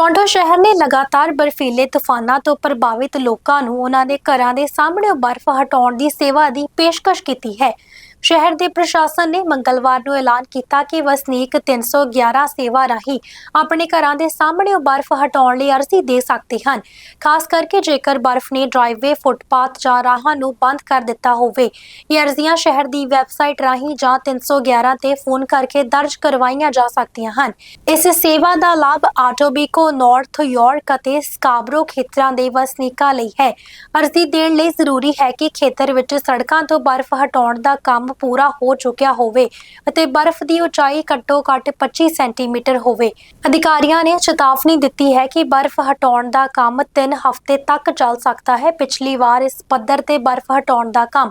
Toronto ਸ਼ਹਿਰ ਨੇ ਲਗਾਤਾਰ ਬਰਫੀਲੇ ਤੂਫਾਨਾਂ ਤੋਂ ਪ੍ਰਭਾਵਿਤ ਲੋਕਾਂ ਨੂੰ ਉਹਨਾਂ ਦੇ ਘਰਾਂ ਦੇ ਸਾਹਮਣੇ ਬਰਫ਼ ਹਟਾਉਣ ਦੀ ਸੇਵਾ ਦੀ ਪੇਸ਼ਕਸ਼ ਕੀਤੀ ਹੈ। ਸ਼ਹਿਰ ਦੇ ਪ੍ਰਸ਼ਾਸਨ ਨੇ ਮੰਗਲਵਾਰ ਨੂੰ ਐਲਾਨ ਕੀਤਾ ਕਿ ਵਸਨੀਕ 311 ਸੇਵਾ ਰਾਹੀਂ ਆਪਣੇ ਘਰਾਂ ਦੇ ਸਾਹਮਣੇ ਬਰਫ਼ ਹਟਾਉਣ ਲਈ ਅਰਜ਼ੀ ਦੇ ਸਕਦੇ ਹਨ। ਖਾਸ ਕਰਕੇ ਜੇਕਰ ਬਰਫ਼ ਨੇ ਡਰਾਈਵੇ ਫੁੱਟਪਾਥ ਜਾਂ ਰਾਹਾਂ ਨੂੰ ਬੰਦ ਕਰ ਦਿੱਤਾ ਹੋਵੇ, ਇਹ ਅਰਜ਼ੀਆਂ ਸ਼ਹਿਰ ਦੀ ਵੈਬਸਾਈਟ ਰਾਹੀਂ ਜਾਂ 311 ਤੇ ਫੋਨ ਕਰਕੇ ਦਰਜ ਕਰਵਾਈਆਂ ਜਾ ਸਕਦੀਆਂ ਹਨ। ਇਸ ਸੇਵਾ ਦਾ ਲਾਭ ਆਟੋਬੀਕੋ ਨਾਰਥ ਯਾਰਕ ਅਤੇ ਸਕਾਬਰੋ ਖੇਤਰਾਂ ਦੇ ਵਸਨੀਕਾਂ ਲਈ ਹੈ। ਅਰਜ਼ੀ ਦੇਣ ਲਈ ਜ਼ਰੂਰੀ ਹੈ ਕਿ ਖੇਤਰ ਵਿੱਚ ਸੜਕਾਂ ਤੋਂ ਬਰਫ਼ ਹਟਾਉਣ ਦਾ ਕੰਮ ਪੂਰਾ ਹੋ ਚੁੱਕਿਆ ਹੋਵੇ ਅਤੇ ਬਰਫ਼ ਦੀ ਉਚਾਈ ਘੱਟੋ-ਘੱਟ 25 ਸੈਂਟੀਮੀਟਰ ਹੋਵੇ। ਅਧਿਕਾਰੀਆਂ ਨੇ ਚੇਤਾਵਨੀ ਦਿੱਤੀ ਹੈ ਕਿ ਬਰਫ਼ ਹਟਾਉਣ ਦਾ ਕੰਮ 3 ਹਫ਼ਤੇ ਤੱਕ ਚੱਲ ਸਕਦਾ ਹੈ। ਪਿਛਲੀ ਵਾਰ ਇਸ ਪੱਧਰ ਤੇ ਬਰਫ਼ ਹਟਾਉਣ ਦਾ ਕੰਮ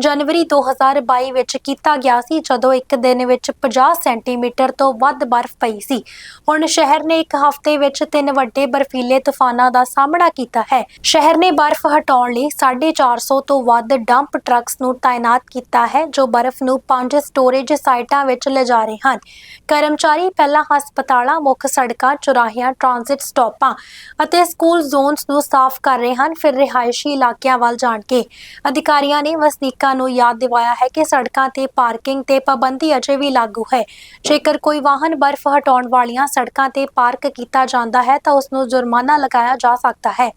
ਜਨਵਰੀ 2022 ਵਿੱਚ ਕੀਤਾ ਗਿਆ ਸੀ, ਜਦੋਂ ਇੱਕ ਦਿਨ ਵਿੱਚ 50 ਸੈਂਟੀਮੀਟਰ ਤੋਂ ਵੱਧ ਬਰਫ਼ ਪਈ ਸੀ। ਹੁਣ ਸ਼ਹਿਰ ਨੇ ਇੱਕ ਹਫ਼ਤੇ ਵਿੱਚ ਤਿੰਨ ਵੱਡੇ ਬਰਫੀਲੇ ਤੂਫਾਨਾਂ ਦਾ ਸਾਹਮਣਾ ਕੀਤਾ ਹੈ। ਸ਼ਹਿਰ ਨੇ ਬਰਫ਼ ਹਟਾਉਣ ਲਈ 450 ਤੋਂ ਵੱਧ ਡੰਪ ਟਰੱਕਸ ਨੂੰ ਤਾਇਨਾਤ ਕੀਤਾ ਹੈ ਜੋ ਬਰਫ਼ ਨੂੰ ਪੰਜ ਸਟੋਰੇਜ ਸਾਈਟਾਂ ਵਿੱਚ ਲਿਜਾ ਰਹੇ ਹਨ। ਕਰਮਚਾਰੀ ਪਹਿਲਾਂ ਹਸਪਤਾਲਾਂ, ਮੁੱਖ ਸੜਕਾਂ, ਚੁਰਾਹਿਆਂ ਟ੍ਰਾਂਜ਼ਿਟ ਸਟਾਪਾਂ ਅਤੇ ਸਕੂਲ ਜ਼ੋਨਸ ਨੂੰ ਸਾਫ਼ ਕਰ ਰਹੇ ਹਨ, ਫਿਰ ਰਿਹਾਇਸ਼ੀ ਇਲਾਕਿਆਂ ਵੱਲ ਜਾਣਗੇ ਅਧਿਕਾਰੀਆਂ ਨੇ ਵਸਨੀਕਾਂ ਨੂੰ ਯਾਦ ਦਿਵਾਇਆ ਹੈ ਕਿ ਸੜਕਾਂ ਤੇ ਪਾਰਕਿੰਗ ਤੇ ਪਾਬੰਦੀ ਅਜੇ ਵੀ ਲਾਗੂ ਹੈ। ਜੇਕਰ ਕੋਈ ਵਾਹਨ ਬਰਫ਼ ਹਟਾਉਣ ਵਾਲੀਆਂ ਸੜਕਾਂ ਤੇ ਪਾਰਕ ਕੀਤਾ ਜਾਂਦਾ ਹੈ ਤਾਂ ਉਸ ਨੂੰ ਜੁਰਮਾਨਾ ਲਗਾਇਆ ਜਾ ਸਕਦਾ ਹੈ।